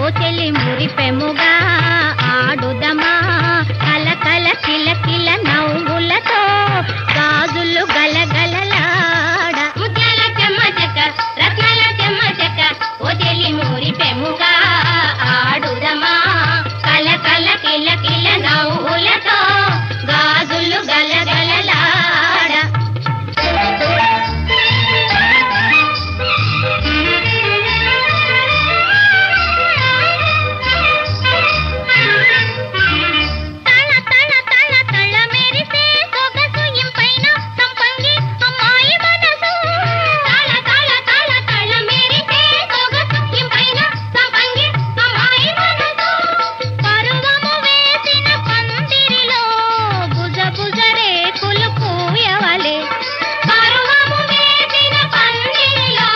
ఓ చెల్లి మురిపెముగా ఆడుదమా? కల కల